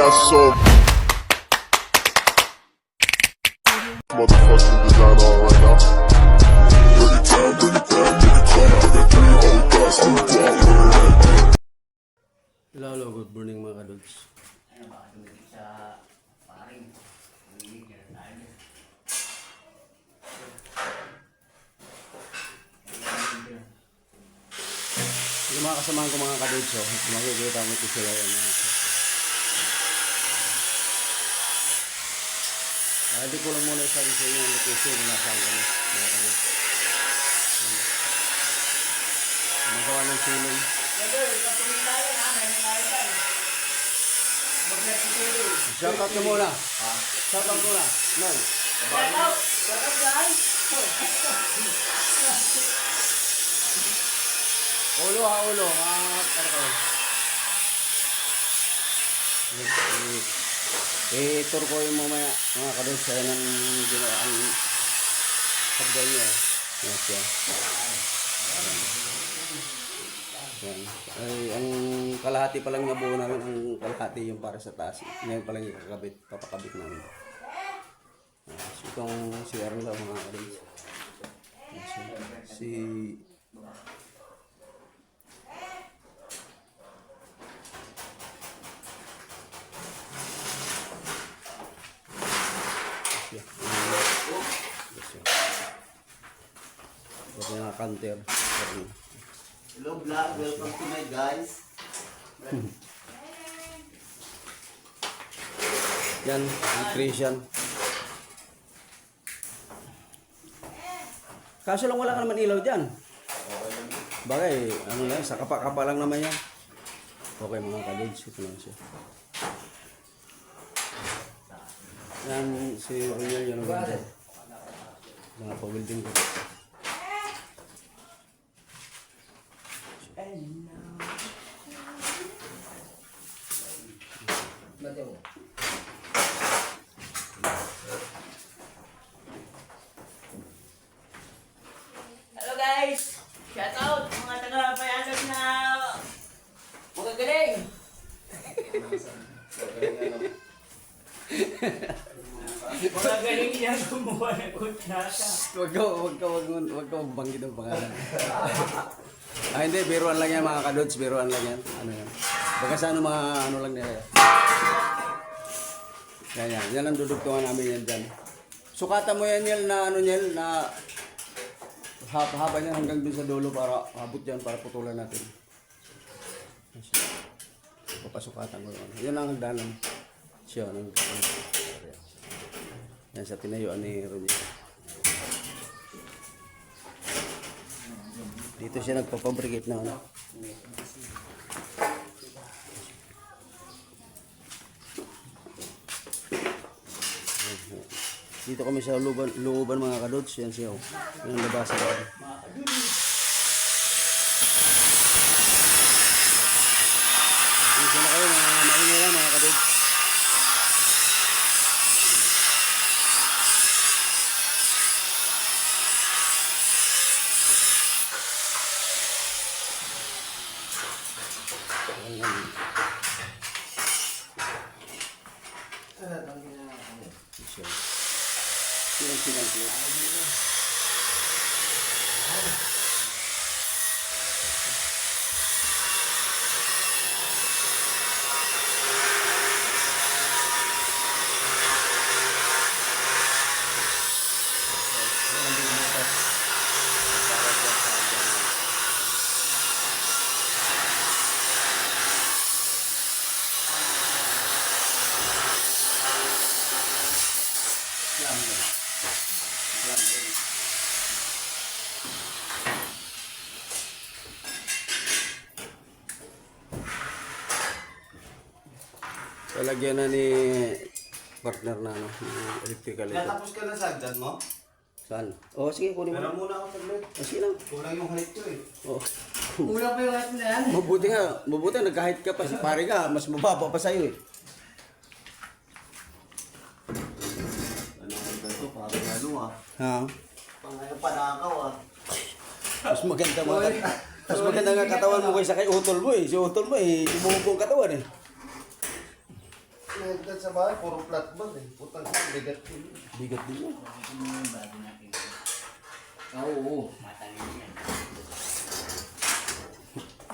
got so motherfucking design on right now. Bring it good morning mga kadods. Ano ba? Dumating sa paring. Yung mga kasamahan ko mga kadods, oh, makikita mo ito sila yan. Ah, di ko lang muna isabi sa inyo ang location kung nasaan kami, mga. Ayan. Magawa ng silong. Shout out ka muna. Shout out muna. Noy. Ulo ha, ulo. Mga, ano kayo? Eh, tour ko yung mamaya, mga kados, kaya ng gina- ang pagdaw niya. Yan siya. Yan. Ay, ang kalahati pa lang nabuo namin, ang kalahati yung para sa taas. Ngayon pa lang yung kakabit, papakabit namin. Ah, so itong si Arlo, mga kados. Yan siya. Si Yeah. Yes, sir. Ito yung counter. Hello vlog, welcome to my guys. Yan, ang Christian. Kaso lang wala ka naman ilaw dyan. Bagay, ano na, sa kapa-kapa lang naman yan. Okay mga kalids, ito lang siya. Yan, si Royal yun ang ganda. Mga pa-building ko. Hello guys! Shout out mga taga-payanan na magagaling! Magagaling niya gumawa ng kontrata. Wag ka, wag ka, wag, wag, wag ka magbanggit ng pangalan. ah, hindi, biruan lang yan mga kadods, biruan lang yan. Ano yan. Baka sa ano mga ano lang nila. Yan, yan. Yan ang dudugtungan namin yan dyan. Sukatan mo yan yan na ano yan, na haba, haba yan hanggang dun sa dulo para abot yan para putulan natin. Yan. Papasukatan ko yun. Yan ang hagdanan. Siya, ang hagdanan. Yan sa tinayuan ni Ronnie. Dito siya nagpapabricate na ano. Dito kami sa luban, looban mga kadods. Yan siya. oh. Yan ang labasan natin. Dito na kayo mga lang mga kadods. Siya. Silang Talagyan na ni partner na ano, electrical ito. Natapos ka na sa hagdan mo? Saan? Oh, sige, kunin mo. Meron muna ako saglit. Oh, sige lang. Kulang yung height ko eh. Oh. Kulang pa yung lahat na yan. Mabuti nga, mabuti nagkahit ka pa si pare ka, mas mababa pa sa'yo eh. Ano ang hagdan to? Parang ano ah. Ha? Pang panakaw ah. Mas maganda mga Mas maganda nga katawan mo kaysa kay utol mo eh. Si utol mo eh, sumubo ang katawan eh. Pinagkat sa bahay, puro flat bag eh. Putang ina, bigat yun. Bigat din. Ito mo yung bago natin. Oo, oo. Matalino yan.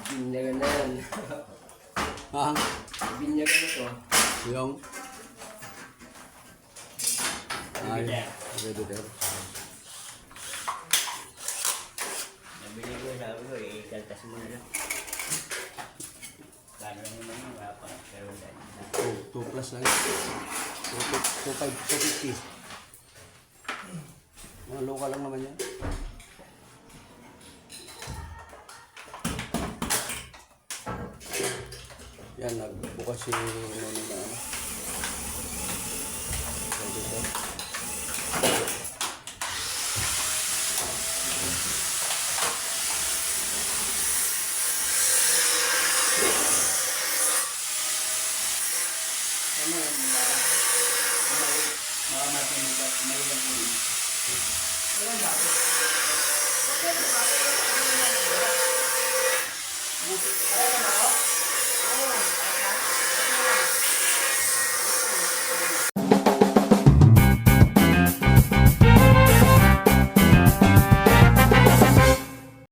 Binyagan na yan. Ha? Binyagan na to. Yung? Ay, din. Nabili ko, sabi ko, eh, kaltas mo na lang. Kano naman yun, wala pa. Pero dahil na. 2 plus lang. 250. Mga local lang naman yan. Yan, nagbukas si Nono na ano. Baka natin malilang po yun. Ilan natin? Buti. Alam naman.